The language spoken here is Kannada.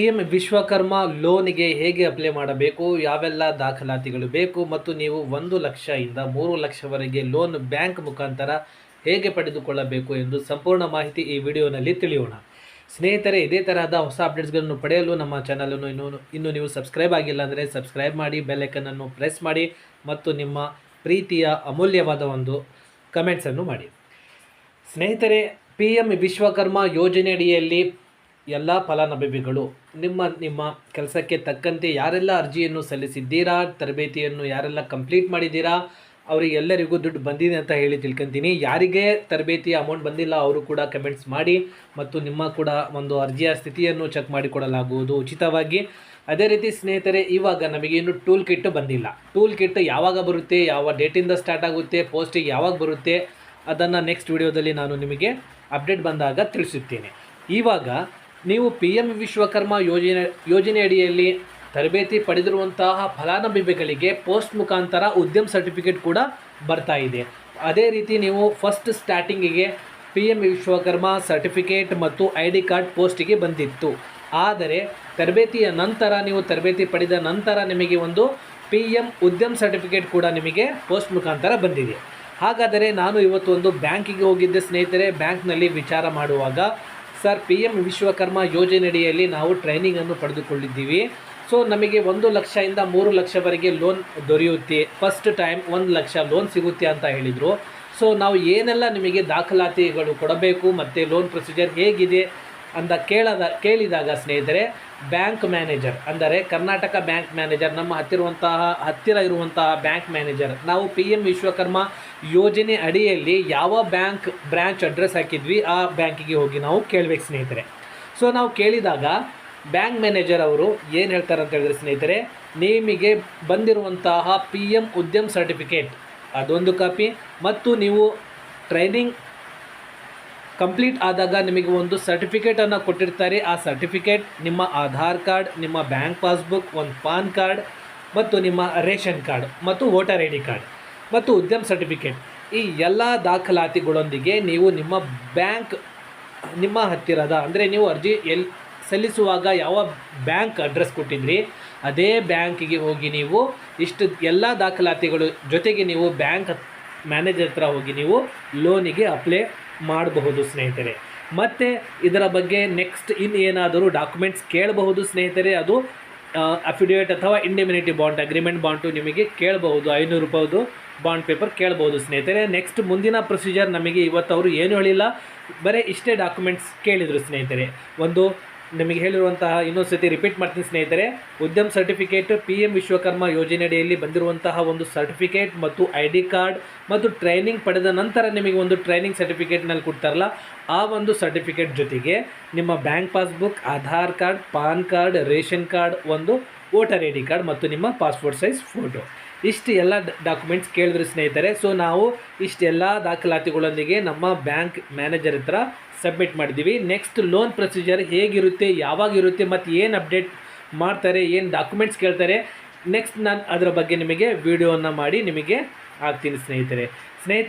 ಪಿ ಎಂ ವಿಶ್ವಕರ್ಮ ಲೋನಿಗೆ ಹೇಗೆ ಅಪ್ಲೈ ಮಾಡಬೇಕು? ಯಾವೆಲ್ಲ ದಾಖಲಾತಿಗಳು ಬೇಕು? ಮತ್ತು ನೀವು ಒಂದು ಲಕ್ಷ ಇಂದ ಮೂರು ಲಕ್ಷವರೆಗೆ ಲೋನ್ ಬ್ಯಾಂಕ್ ಮುಖಾಂತರ ಹೇಗೆ ಪಡೆದುಕೊಳ್ಳಬೇಕು ಎಂದು ಸಂಪೂರ್ಣ ಮಾಹಿತಿ ಈ ವಿಡಿಯೋನಲ್ಲಿ ತಿಳಿಯೋಣ. ಸ್ನೇಹಿತರೆ, ಇದೇ ತರಹದ ಹೊಸ ಅಪ್ಡೇಟ್ಸ್ಗಳನ್ನು ಪಡೆಯಲು ನಮ್ಮ ಚಾನಲನ್ನು ಇನ್ನೂ, ಇನ್ನು ನೀವು ಸಬ್ಸ್ಕ್ರೈಬ್ ಆಗಿಲ್ಲ ಅಂದರೆ ಸಬ್ಸ್ಕ್ರೈಬ್ ಮಾಡಿ ಬೆಲ್ಲೈಕನನ್ನು ಪ್ರೆಸ್ ಮಾಡಿ ಮತ್ತು ನಿಮ್ಮ ಪ್ರೀತಿಯ ಅಮೂಲ್ಯವಾದ ಒಂದು ಕಮೆಂಟ್ಸನ್ನು ಮಾಡಿ. ಸ್ನೇಹಿತರೆ ಪಿ ಎಂ ವಿಶ್ವಕರ್ಮ ಯೋಜನೆಯಡಿಯಲ್ಲಿ ಎಲ್ಲ ಫಲಾನುಭವಿಗಳು, ನಿಮ್ಮ ನಿಮ್ಮ ಕೆಲಸಕ್ಕೆ ತಕ್ಕಂತೆ ಯಾರೆಲ್ಲ ಅರ್ಜಿಯನ್ನು ಸಲ್ಲಿಸಿದ್ದೀರಾ, ತರಬೇತಿಯನ್ನು ಯಾರೆಲ್ಲ ಕಂಪ್ಲೀಟ್ ಮಾಡಿದ್ದೀರಾ, ಅವರಿಗೆಲ್ಲರಿಗೂ ದುಡ್ಡು ಬಂದಿದೆ ಅಂತ ಹೇಳಿ ತಿಳ್ಕೊತೀನಿ. ಯಾರಿಗೆ ತರಬೇತಿ ಅಮೌಂಟ್ ಬಂದಿಲ್ಲ, ಅವರು ಕೂಡ ಕಮೆಂಟ್ಸ್ ಮಾಡಿ ಮತ್ತು ನಿಮ್ಮ ಕೂಡ ಒಂದು ಅರ್ಜಿಯ ಸ್ಥಿತಿಯನ್ನು ಚೆಕ್ ಮಾಡಿಕೊಡಲಾಗುವುದು ಉಚಿತವಾಗಿ. ಅದೇ ರೀತಿ ಸ್ನೇಹಿತರೆ, ಇವಾಗ ನಮಗೇನು ಟೂಲ್ ಕಿಟ್ ಬಂದಿಲ್ಲ. ಟೂಲ್ ಕಿಟ್ ಯಾವಾಗ ಬರುತ್ತೆ, ಯಾವ ಡೇಟಿಂದ ಸ್ಟಾರ್ಟ್ ಆಗುತ್ತೆ ಪೋಸ್ಟಿಗೆ ಯಾವಾಗ ಬರುತ್ತೆ, ಅದನ್ನು ನೆಕ್ಸ್ಟ್ ವಿಡಿಯೋದಲ್ಲಿ ನಾನು ನಿಮಗೆ ಅಪ್ಡೇಟ್ ಬಂದಾಗ ತಿಳಿಸುತ್ತೇನೆ. ಇವಾಗ ನೀವು ಪಿ ಎಂ ವಿಶ್ವಕರ್ಮ ಯೋಜನೆ, ಯೋಜನೆಯಡಿಯಲ್ಲಿ ತರಬೇತಿ ಪಡೆದಿರುವಂತಹ ಫಲಾನುಭವಿಗಳಿಗೆ ಪೋಸ್ಟ್ ಮುಖಾಂತರ ಉದ್ಯಮ ಸರ್ಟಿಫಿಕೇಟ್ ಕೂಡ ಬರ್ತಾ ಇದೆ. ಅದೇ ರೀತಿ ನೀವು ಫಸ್ಟ್ ಸ್ಟಾರ್ಟಿಂಗಿಗೆ ಪಿ ಎಂ ವಿಶ್ವಕರ್ಮ ಸರ್ಟಿಫಿಕೇಟ್ ಮತ್ತು ಐ ಡಿ ಕಾರ್ಡ್ ಪೋಸ್ಟಿಗೆ ಬಂದಿತ್ತು. ಆದರೆ ತರಬೇತಿಯ ನಂತರ, ನೀವು ತರಬೇತಿ ಪಡೆದ ನಂತರ ನಿಮಗೆ ಒಂದು ಪಿ ಎಂ ಉದ್ಯಮ ಸರ್ಟಿಫಿಕೇಟ್ ಕೂಡ ನಿಮಗೆ ಪೋಸ್ಟ್ ಮುಖಾಂತರ ಬಂದಿದೆ. ಹಾಗಾದರೆ ನಾನು ಇವತ್ತು ಒಂದು ಬ್ಯಾಂಕಿಗೆ ಹೋಗಿದ್ದೆ ಸ್ನೇಹಿತರೆ. ಬ್ಯಾಂಕ್ನಲ್ಲಿ ವಿಚಾರ ಮಾಡುವಾಗ ಸರ್ ಪಿ ಎಂ ವಿಶ್ವಕರ್ಮ ಯೋಜನೆಯಡಿಯಲ್ಲಿ ನಾವು ಟ್ರೈನಿಂಗನ್ನು ಪಡೆದುಕೊಂಡಿದ್ದೀವಿ ಸೊ ನಮಗೆ ಒಂದು ಲಕ್ಷದಿಂದ ಮೂರು ಲಕ್ಷವರೆಗೆ ಲೋನ್ ದೊರೆಯುತ್ತೆ. ಫಸ್ಟ್ ಟೈಮ್ ಒಂದು ಲಕ್ಷ ಲೋನ್ ಸಿಗುತ್ತೆ ಅಂತ ಹೇಳಿದರು. ಸೊ ನಾವು ಏನೆಲ್ಲ ನಿಮಗೆ ದಾಖಲಾತಿಗಳು ಕೊಡಬೇಕು, ಮತ್ತು ಲೋನ್ ಪ್ರೊಸೀಜರ್ ಹೇಗಿದೆ ಅಂತ ಕೇಳದ, ಕೇಳಿದಾಗ ಸ್ನೇಹಿತರೆ, ಬ್ಯಾಂಕ್ ಮ್ಯಾನೇಜರ್, ಅಂದರೆ ಕರ್ನಾಟಕ ಬ್ಯಾಂಕ್ ಮ್ಯಾನೇಜರ್, ನಮ್ಮ ಹತ್ತಿರುವಂತಹ, ಹತ್ತಿರ ಇರುವಂತಹ ಬ್ಯಾಂಕ್ ಮ್ಯಾನೇಜರ್, ನಾವು ಪಿ ಎಂ ವಿಶ್ವಕರ್ಮ ಯೋಜನೆ ಅಡಿಯಲ್ಲಿ ಯಾವ ಬ್ಯಾಂಕ್ ಬ್ರ್ಯಾಂಚ್ ಅಡ್ರೆಸ್ ಹಾಕಿದ್ವಿ, ಆ ಬ್ಯಾಂಕಿಗೆ ಹೋಗಿ ನಾವು ಕೇಳಬೇಕು ಸ್ನೇಹಿತರೆ. ಸೊ ನಾವು ಕೇಳಿದಾಗ ಬ್ಯಾಂಕ್ ಮ್ಯಾನೇಜರ್ ಅವರು ಏನು ಹೇಳ್ತಾರೆ ಅಂತ ಹೇಳಿದ್ರೆ ಸ್ನೇಹಿತರೆ, ನಿಮಗೆ ಬಂದಿರುವಂತಹ ಪಿ ಎಂ ಉದ್ಯಮ್ ಸರ್ಟಿಫಿಕೇಟ್, ಅದೊಂದು ಕಾಪಿ, ಮತ್ತು ನೀವು ಟ್ರೈನಿಂಗ್ ಕಂಪ್ಲೀಟ್ ಆದಾಗ ನಿಮಗೆ ಒಂದು ಸರ್ಟಿಫಿಕೇಟನ್ನು ಕೊಟ್ಟಿರ್ತಾರೆ. ಆ ಸರ್ಟಿಫಿಕೇಟ್ ನಿಮ್ಮ ಆಧಾರ್ ಕಾರ್ಡ್, ನಿಮ್ಮ ಬ್ಯಾಂಕ್ ಪಾಸ್ಬುಕ್, ಒಂದು ಪಾನ್ ಕಾರ್ಡ್ ಮತ್ತು ನಿಮ್ಮ ರೇಷನ್ ಕಾರ್ಡ್ ಮತ್ತು ವೋಟರ್ ಐ ಡಿ ಕಾರ್ಡ್ ಮತ್ತು ಉದ್ಯಮ ಸರ್ಟಿಫಿಕೇಟ್. ಈ ಎಲ್ಲ ದಾಖಲಾತಿಗಳೊಂದಿಗೆ ನೀವು ನಿಮ್ಮ ಬ್ಯಾಂಕ್, ನಿಮ್ಮ ಹತ್ತಿರದ, ಅಂದರೆ ನೀವು ಅರ್ಜಿ ಎಲ್ಲಿ ಸಲ್ಲಿಸುವಾಗ ಯಾವ ಬ್ಯಾಂಕ್ ಅಡ್ರೆಸ್ ಕೊಟ್ಟಿದ್ರಿ, ಅದೇ ಬ್ಯಾಂಕಿಗೆ ಹೋಗಿ ನೀವು ಇಷ್ಟು ಎಲ್ಲ ದಾಖಲಾತಿಗಳು ಜೊತೆಗೆ ನೀವು ಬ್ಯಾಂಕ್ ಮ್ಯಾನೇಜರ್ ಹತ್ರ ಹೋಗಿ ನೀವು ಲೋನಿಗೆ ಅಪ್ಲೈ ಮಾಡಬಹುದು ಸ್ನೇಹಿತರೆ. ಮತ್ತು ಇದರ ಬಗ್ಗೆ ನೆಕ್ಸ್ಟ್ ಇನ್ನು ಏನಾದರೂ ಡಾಕ್ಯುಮೆಂಟ್ಸ್ ಕೇಳಬಹುದು ಸ್ನೇಹಿತರೆ, ಅದು ಅಫಿಡೇವಿಟ್ ಅಥವಾ ಇಂಡಿಮಿನಿಟಿ ಬಾಂಡ್ ಅಗ್ರಿಮೆಂಟ್ ಬಾಂಡು ನಿಮಗೆ ಕೇಳಬಹುದು, ಐನೂರು ರೂಪಾಯಿದು ಬಾಂಡ್ ಪೇಪರ್ ಕೇಳಬಹುದು ಸ್ನೇಹಿತರೆ. ನೆಕ್ಸ್ಟ್ ಮುಂದಿನ ಪ್ರೊಸೀಜರ್ ನಮಗೆ ಇವತ್ತು ಅವರು ಏನು ಹೇಳಿಲ್ಲ, ಬರೀ ಇಷ್ಟೇ ಡಾಕ್ಯುಮೆಂಟ್ಸ್ ಕೇಳಿದರು ಸ್ನೇಹಿತರೆ. ಒಂದು ನಿಮಗೆ ಹೇಳಿರುವಂತಹ ಇನ್ನೊಂದು ಸತಿ ರಿಪೀಟ್ ಮಾಡ್ತೀನಿ ಸ್ನೇಹಿತರೆ, ಉದ್ಯಮ ಸರ್ಟಿಫಿಕೇಟ್ ಪಿ ಎಂ ವಿಶ್ವಕರ್ಮ ಯೋಜನೆಯಡಿಯಲ್ಲಿ ಬಂದಿರುವಂತಹ ಒಂದು ಸರ್ಟಿಫಿಕೇಟ್ ಮತ್ತು ಐ ಡಿ ಕಾರ್ಡ್ ಮತ್ತು ಟ್ರೈನಿಂಗ್ ಪಡೆದ ನಂತರ ನಿಮಗೆ ಒಂದು ಟ್ರೈನಿಂಗ್ ಸರ್ಟಿಫಿಕೇಟ್ನಲ್ಲಿ ಕೊಡ್ತಾರಲ್ಲ, ಆ ಒಂದು ಸರ್ಟಿಫಿಕೇಟ್ ಜೊತೆಗೆ ನಿಮ್ಮ bank passbook Aadhaar card PAN card ration card ಒಂದು ವೋಟರ್ ಐ ಡಿ ಕಾರ್ಡ್ ಮತ್ತು ನಿಮ್ಮ ಪಾಸ್ಪೋರ್ಟ್ ಸೈಜ್ ಫೋಟೋ. ಇಷ್ಟು ಎಲ್ಲ ಡಾಕ್ಯುಮೆಂಟ್ಸ್ ಕೇಳಿದ್ರೆ ಸ್ನೇಹಿತರೆ. ಸೊ ನಾವು ಇಷ್ಟೆಲ್ಲ ದಾಖಲಾತಿಗಳೊಂದಿಗೆ ನಮ್ಮ ಬ್ಯಾಂಕ್ ಮ್ಯಾನೇಜರ್ ಹತ್ರ ಸಬ್ಮಿಟ್ ಮಾಡಿದ್ದೀವಿ. ನೆಕ್ಸ್ಟ್ ಲೋನ್ ಪ್ರೊಸೀಜರ್ ಹೇಗಿರುತ್ತೆ ಯಾವಾಗಿರುತ್ತೆ ಮತ್ತು ಏನು ಅಪ್ಡೇಟ್ ಮಾಡ್ತಾರೆ, ಏನು ಡಾಕ್ಯುಮೆಂಟ್ಸ್ ಕೇಳ್ತಾರೆ ನೆಕ್ಸ್ಟ್ ನಾನು ಅದರ ಬಗ್ಗೆ ನಿಮಗೆ ವಿಡಿಯೋನ ಮಾಡಿ ನಿಮಗೆ ಹಾಕ್ತೀನಿ ಸ್ನೇಹಿತರೆ. ಸ್ನೇಹಿತರೆ